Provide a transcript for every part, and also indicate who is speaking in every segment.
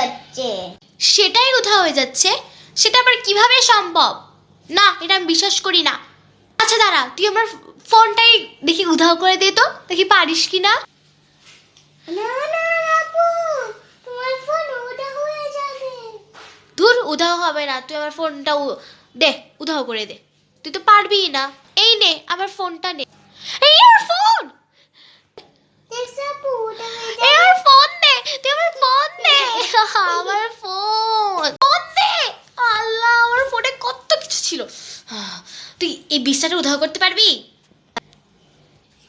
Speaker 1: যাচ্ছে সেটাই উধাও হয়ে যাচ্ছে। সেটা আবার কীভাবে সম্ভব? না এটা আমি বিশ্বাস করি না। আচ্ছা দাঁড়া তুই আমার ফোনটাই দেখি উধাও করে দে তো। দেখি পারিস কি না? উধাও হবে না। তুই আমার ফোনটা দে উধাও করে দে। তুই তো পারবি না। এই নে আমার ফোনটা নে। এই ফোন! ছিল। তুই এই বিছটাটা উধাও করতে পারবি?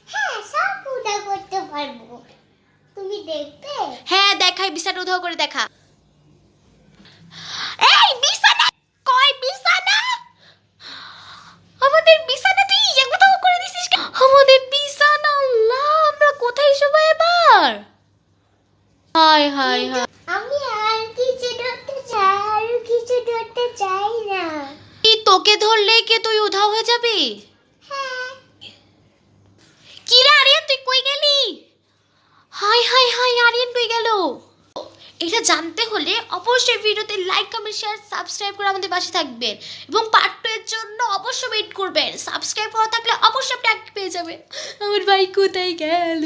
Speaker 2: হ্যাঁ সব ওটা করতে পারব। তুমি দেখবে?
Speaker 1: হ্যাঁ দেখাই বিছানা উধাও করে দেখা। এই বিছানা কই বিছানা আমাদের বিছানা তুই করে দিছিস আমাদের বিছানা আল্লাহ আমরা কোথায় শোবো এবার? হায় হায় হায়। তোকে ধরলে কে তুই উধাও হয়ে যাবি?
Speaker 2: হ্যাঁ।
Speaker 1: কি রে আরিয়ান তুই কই গেলি? হাই হাই হাই আরিয়ান কই গেল? এটা জানতে হলে অবশ্যই ভিডিওতে লাইক কমেন্ট শেয়ার সাবস্ক্রাইব করে আমাদের পাশে থাকবেন। এবং পার্ট টু এর জন্য অবশ্যই ওয়েট করবেন। সাবস্ক্রাইব করা থাকলে অবশ্যই আপনি পেয়ে যাবেন। আমার ভাই কোথায় গেল?